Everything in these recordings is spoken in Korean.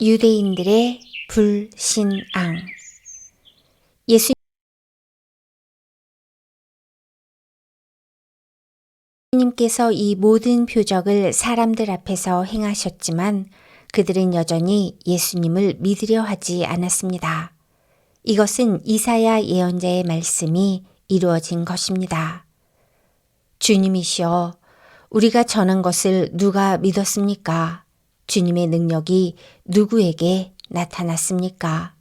유대인들의 불신앙 예수 님께서 이 모든 표적을 사람들 앞에서 행하셨지만 그들은 여전히 예수님을 믿으려 하지 않았습니다. 이것은 이사야 예언자의 말씀이 이루어진 것입니다. 주님이시여, 우리가 전한 것을 누가 믿었습니까? 주님의 능력이 누구에게 나타났습니까?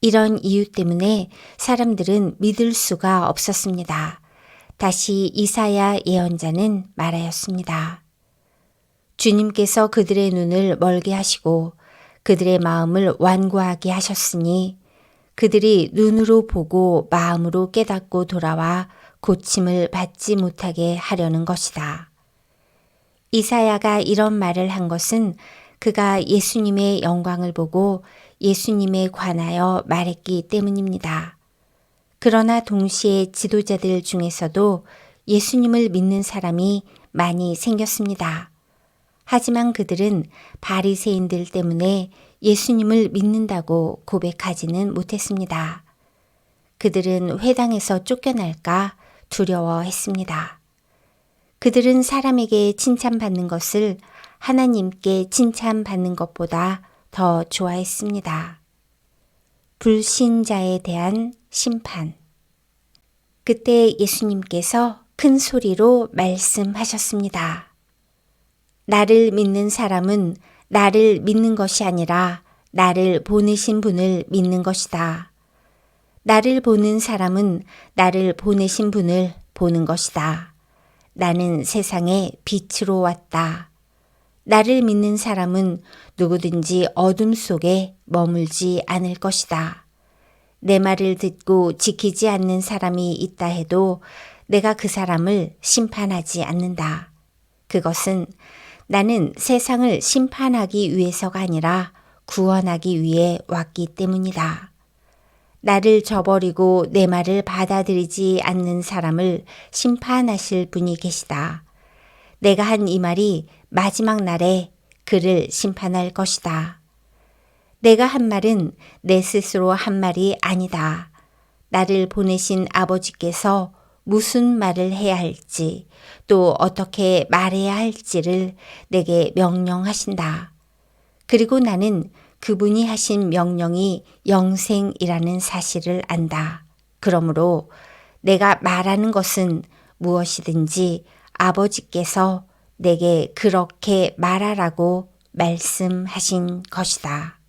이런 이유 때문에 사람들은 믿을 수가 없었습니다. 다시 이사야 예언자는 말하였습니다. 주님께서 그들의 눈을 멀게 하시고 그들의 마음을 완고하게 하셨으니 그들이 눈으로 보고 마음으로 깨닫고 돌아와 고침을 받지 못하게 하려는 것이다. 이사야가 이런 말을 한 것은 그가 예수님의 영광을 보고 예수님에 관하여 말했기 때문입니다. 그러나 동시에 지도자들 중에서도 예수님을 믿는 사람이 많이 생겼습니다. 하지만 그들은 바리새인들 때문에 예수님을 믿는다고 고백하지는 못했습니다. 그들은 회당에서 쫓겨날까 두려워했습니다. 그들은 사람에게 칭찬받는 것을 하나님께 칭찬받는 것보다 더 좋아했습니다. 불신자에 대한 심판. 그때 예수님께서 큰 소리로 말씀하셨습니다. 나를 믿는 사람은 나를 믿는 것이 아니라 나를 보내신 분을 믿는 것이다. 나를 보는 사람은 나를 보내신 분을 보는 것이다. 나는 세상에 빛으로 왔다. 나를 믿는 사람은 누구든지 어둠 속에 머물지 않을 것이다. 내 말을 듣고 지키지 않는 사람이 있다 해도 내가 그 사람을 심판하지 않는다. 그것은 나는 세상을 심판하기 위해서가 아니라 구원하기 위해 왔기 때문이다. 나를 저버리고 내 말을 받아들이지 않는 사람을 심판하실 분이 계시다. 내가 한 이 말이 마지막 날에 그를 심판할 것이다. 내가 한 말은 내 스스로 한 말이 아니다. 나를 보내신 아버지께서 무슨 말을 해야 할지 또 어떻게 말해야 할지를 내게 명령하신다. 그리고 나는 그분이 하신 명령이 영생이라는 사실을 안다. 그러므로 내가 말하는 것은 무엇이든지 아버지께서 내게 그렇게 말하라고 말씀하신 것이다.